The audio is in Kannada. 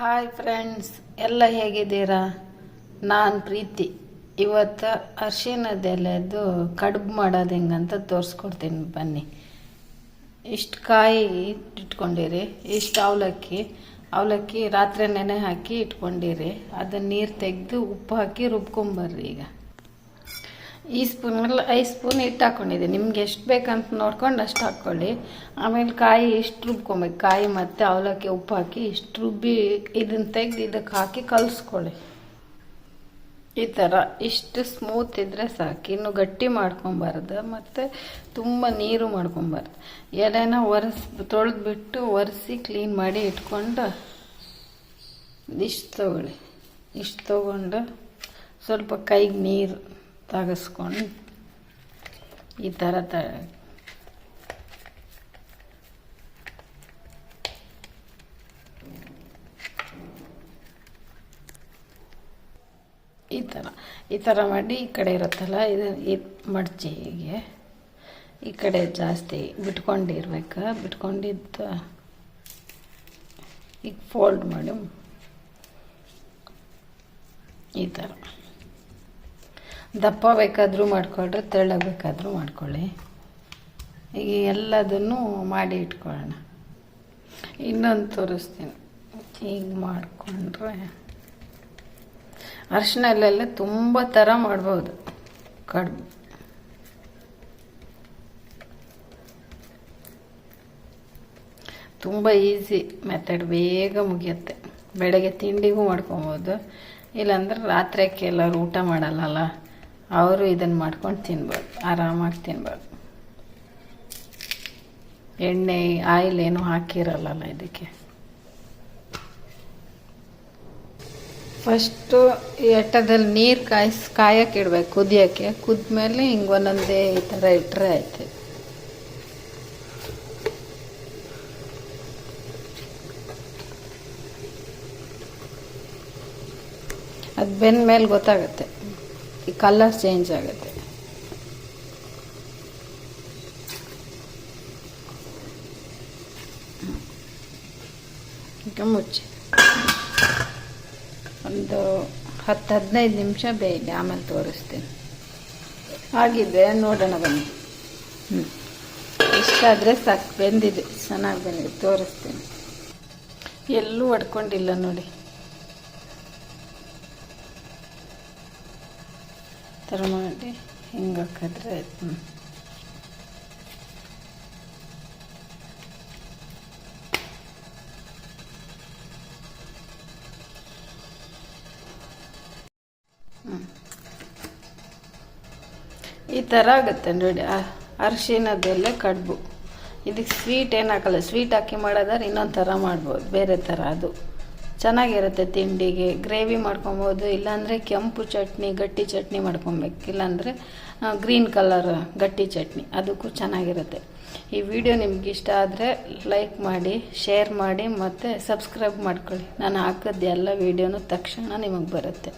ಹಾಯ್ ಫ್ರೆಂಡ್ಸ್ ಎಲ್ಲ ಹೇಗಿದ್ದೀರಾ? ನಾನು ಪ್ರೀತಿ. ಇವತ್ತು ಅರಿಶಿನದೆಲೆದು ಕಡುಬು ಮಾಡೋದು ಹೆಂಗಂತ ತೋರಿಸ್ಕೊಡ್ತೀನಿ ಬನ್ನಿ. ಇಷ್ಟು ಕಾಯಿ ಇಟ್ಕೊಂಡಿರಿ, ಇಷ್ಟು ಅವಲಕ್ಕಿ. ಅವಲಕ್ಕಿ ರಾತ್ರಿ ನೆನೆ ಹಾಕಿ ಇಟ್ಕೊಂಡಿರಿ. ಅದನ್ನ ನೀರು ತೆಗೆದು ಉಪ್ಪು ಹಾಕಿ ರುಬ್ಕೊಂಬರ್ರಿ ಈಗ. ಈ ಸ್ಪೂನಲ್ಲಿ ಐದು ಸ್ಪೂನ್ ಹಿಟ್ಟು ಹಾಕ್ಕೊಂಡಿದ್ದೆ ನಿಮ್ಗೆ ಎಷ್ಟು ಬೇಕಂತ ನೋಡ್ಕೊಂಡು ಅಷ್ಟು ಹಾಕ್ಕೊಳ್ಳಿ. ಆಮೇಲೆ ಕಾಯಿ ಇಷ್ಟು ರುಬ್ಕೊಬೇಕು. ಕಾಯಿ ಮತ್ತು ಅವಲಕ್ಕಿ ಉಪ್ಪು ಹಾಕಿ ಇಷ್ಟು ರುಬ್ಬಿ ಇದನ್ನು ತೆಗೆದು ಇದಕ್ಕೆ ಹಾಕಿ ಕಲಿಸ್ಕೊಳ್ಳಿ. ಈ ಥರ ಇಷ್ಟು ಸ್ಮೂತ್ ಇದ್ದರೆ ಸಾಕು. ಇನ್ನು ಗಟ್ಟಿ ಮಾಡ್ಕೊಬಾರ್ದು. ಮತ್ತು ತುಂಬ ನೀರು ಮಾಡ್ಕೊಬಾರ್ದು. ಎಲೆನ ಒರೆಸ್, ತೊಳೆದ್ಬಿಟ್ಟು ಒರೆಸಿ ಕ್ಲೀನ್ ಮಾಡಿ ಇಟ್ಕೊಂಡು ಇಷ್ಟು ತೊಗೊಳ್ಳಿ. ಇಷ್ಟು ತೊಗೊಂಡು ಸ್ವಲ್ಪ ಕೈಗೆ ನೀರು ತೆಗೆಸ್ಕೊಂಡು ಈ ಥರ ತ ಈ ಥರ ಈ ಥರ ಮಾಡಿ ಈ ಕಡೆ ಇರುತ್ತಲ್ಲ, ಇದು ಇದು ಮಡ್ಚಿ ಹೀಗೆ. ಈ ಕಡೆ ಜಾಸ್ತಿ ಬಿಟ್ಕೊಂಡಿರ್ಬೇಕು. ಬಿಟ್ಕೊಂಡಿದ್ದ ಈಗ ಫೋಲ್ಡ್ ಮಾಡಿ. ಈ ಥರ ದಪ್ಪ ಬೇಕಾದರೂ ಮಾಡಿಕೊಳ್ರಿ, ತೆಳ್ಳಗೆ ಬೇಕಾದರೂ ಮಾಡ್ಕೊಳ್ಳಿ. ಈಗ ಎಲ್ಲದನ್ನು ಮಾಡಿ ಇಟ್ಕೊಳ್ಳೋಣ. ಇನ್ನೊಂದು ತೋರಿಸ್ತೀನಿ. ಈಗ ಮಾಡಿಕೊಂಡ್ರೆ ಅರಿಶಿನಲ್ಲೆಲ್ಲ ತುಂಬ ಥರ ಮಾಡ್ಬೋದು. ಕಡುಬು ತುಂಬ ಈಸಿ ಮೆಥಡ್, ಬೇಗ ಮುಗಿಯುತ್ತೆ. ಬೆಳಗ್ಗೆ ತಿಂಡಿಗೂ ಮಾಡ್ಕೊಬೋದು. ಇಲ್ಲಾಂದ್ರೆ ರಾತ್ರಿ ಕೆಲವರು ಊಟ ಮಾಡಲ್ಲಲ್ಲ? ಅವರು ಇದನ್ನು ಮಾಡ್ಕೊಂಡು ತಿನ್ಬೋದು, ಆರಾಮಾಗಿ ತಿನ್ಬೋದು. ಎಣ್ಣೆ, ಆಯಿಲ್ ಏನು ಹಾಕಿರಲ್ಲ ಇದಕ್ಕೆ? ಫಸ್ಟು ಈ ಎಟ್ಟದಲ್ಲಿ ನೀರು ಕಾಯಿಸ್ ಕಾಯಕ್ಕೆ ಇಡ್ಬೇಕು ಕುದಿಯೋಕ್ಕೆ. ಕುದ್ಮೇಲೆ ಹಿಂಗೆ ಒಂದೊಂದೇ ಈ ಥರ ಇಟ್ಟರೆ ಆಯ್ತು. ಅದು ಬೆಂದ ಮೇಲೆ ಗೊತ್ತಾಗುತ್ತೆ. ಈ ಕಲರ್ ಚೇಂಜ್ ಆಗುತ್ತೆ. ಈಗ ಮುಚ್ಚಿ. ಒಂದು ಹತ್ತು ಹದಿನೈದು ನಿಮಿಷ ಬೇಯಿದೆ ಆಮೇಲೆ ತೋರಿಸ್ತೀನಿ. ಆಗಿದೆ, ನೋಡೋಣ ಬನ್ನಿ. ಹ್ಞೂ ಇಷ್ಟಾದರೆ ಸಾಕು, ಬೆಂದಿದೆ, ಚೆನ್ನಾಗಿ ಬಂದಿದೆ, ತೋರಿಸ್ತೀನಿ. ಎಲ್ಲೂ ಹೊಡ್ಕೊಂಡಿಲ್ಲ ನೋಡಿ. ಥರ ಮಾಡಿ ಹಿಂಗೆ ಹಾಕಿದ್ರೆ ಆಯ್ತು ಈ ಥರ ಆಗುತ್ತೆ ನೋಡಿ ಅರಿಶಿನದೆಲ್ಲ ಕಡುಬು. ಇದಕ್ಕೆ ಸ್ವೀಟ್ ಏನು ಹಾಕಲ್ಲ ಸ್ವೀಟ್ ಹಾಕಿ ಮಾಡೋದಾದ್ರೆ ಇನ್ನೊಂದು ಥರ ಮಾಡ್ಬೋದು, ಬೇರೆ ಥರ ಅದು. ಚೆನ್ನಾಗಿರುತ್ತೆ ತಿಂಡಿಗೆ. ಗ್ರೇವಿ ಮಾಡ್ಕೊಬೋದು, ಇಲ್ಲಾಂದರೆ ಕೆಂಪು ಚಟ್ನಿ, ಗಟ್ಟಿ ಚಟ್ನಿ ಮಾಡ್ಕೊಬೇಕು. ಇಲ್ಲಾಂದರೆ ಗ್ರೀನ್ ಕಲರ್ ಗಟ್ಟಿ ಚಟ್ನಿ. ಅದಕ್ಕೂ ಚೆನ್ನಾಗಿರುತ್ತೆ. ಈ ವಿಡಿಯೋ ನಿಮ್ಗೆ ಇಷ್ಟ ಆದರೆ ಲೈಕ್ ಮಾಡಿ, ಶೇರ್ ಮಾಡಿ ಮತ್ತು ಸಬ್ಸ್ಕ್ರೈಬ್ ಮಾಡ್ಕೊಳ್ಳಿ. ನಾನು ಹಾಕಿದ ಎಲ್ಲ ವೀಡಿಯೋನು ತಕ್ಷಣ ನಿಮಗೆ ಬರುತ್ತೆ.